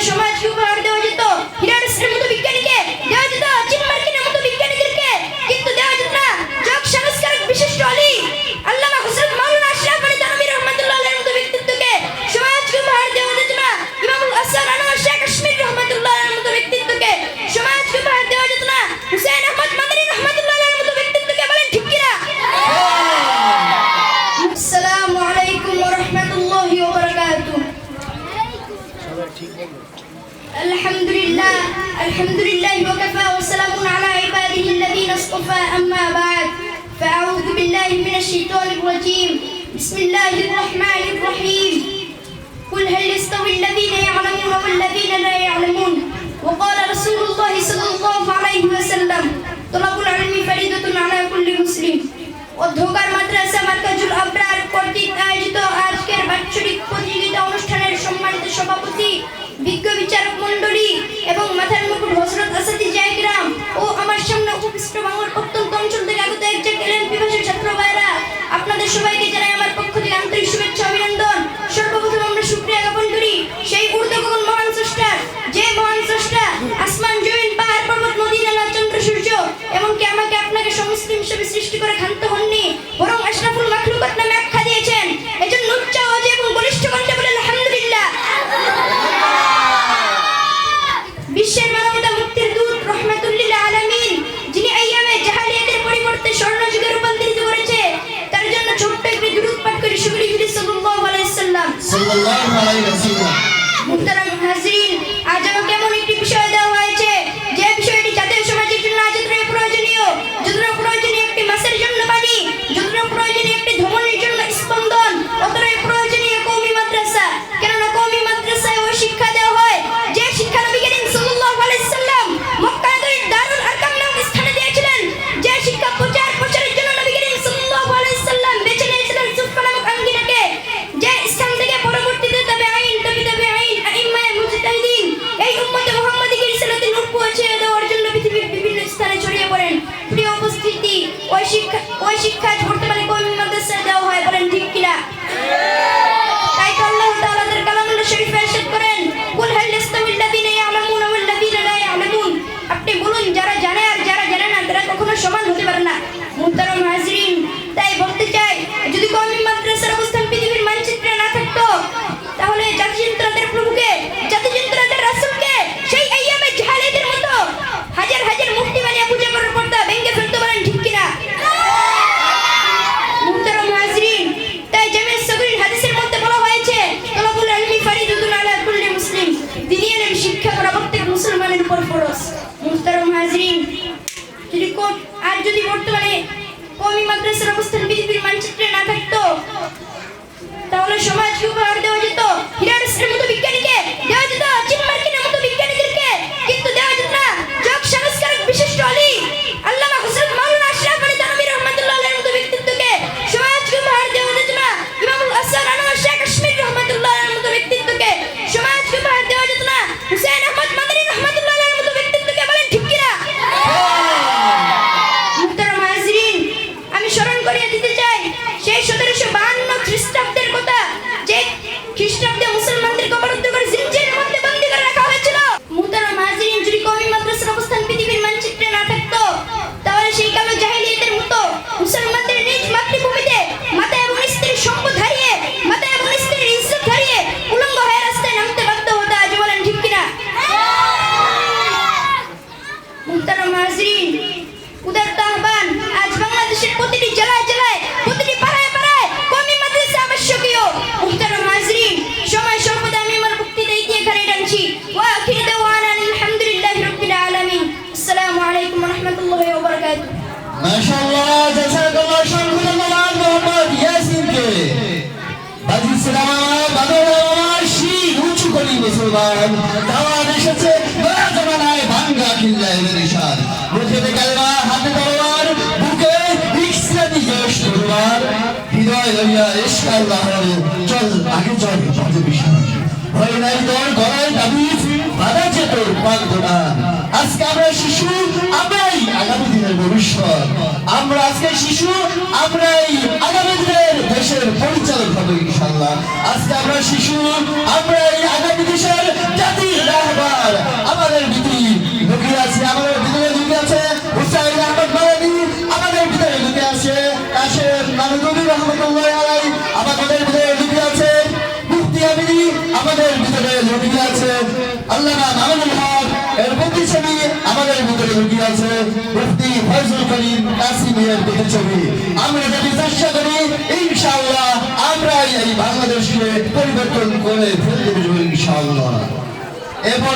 সময় الحمد لله وكفى وسلام على عباده الذين اصطفى. أما بعد فأعوذ بالله من الشيطان الرجيم. بسم الله الرحمن الرحيم. قل هل يستوي الذين يعلمون والذين لا يعلمون؟ وقال رسول الله صلى الله عليه وسلم طلب العلم فريدة على كل مسلم. অধ্যকার مدرسة مركز الأبرار কর্তৃক آجتو آجكر বাৎসরিক সবাইকে সাল্লাল্লাহু আলাইহি ওয়াসাল্লাম। মুহতারাম হাজরিন আজ আমাকে এমন একটি বিষয় শিক্ষা ওই শিক্ষায় পড়তে মানে পারে কমি মাদ্রাসার অবস্থান বিজেপির মানচিত্রে না থাকতো? তাহলে সমাজ কি উপহার মাশাআল্লাহ জাযাকাল্লাহ শুকুর মাওলানা মোহাম্মদ ইয়াসিনকে। বাজি সিনেমা মুখে কালবা হাতে তলোয়ার, বুকে ইসলামী জোশ তলোয়ার। হৃদয় লইয়া চল, আগে চল ভয় নাই তোর, গলায় তাবিজ, বাধা যে তোর, পাক গোটা আজকে আমরা শিশু, আমরা ভবিষ্যৎ। আমরা আজকে শিশু, আমরা এই আগামী দেশের পরিচালক হব ইনশাল্লাহ আজকে আমরা শিশু, আমরা এই আগামী দেশের জাতির রাহবার। আমাদের ভিতরে লুকিয়ে আছে, আমাদের ভিতরে লুকিয়ে আছে হুসাইন আহমদ মাদানি আমাদের ভিতরে ঢুকে আছে কাশেম নানুদুল রহমতুল্লাহ আলাই। আমাদের ভিতরে ঢুকে আছে মুফতি আমিনি। আমাদের ভিতরে লুকিয়ে আছে আল্লাহ মামানুল হক। আমাদের ভিতরে লুকিয়ে আছে, মুফতি ফয়জুল করিম কাসিমিয়ার দুটি ছবি। আমরা যদি চেষ্টা করি, ইনশাআল্লাহ আমরা এই বাংলাদেশকে পরিবর্তন করে ফেলতে ইনশাআল্লাহ। এরপর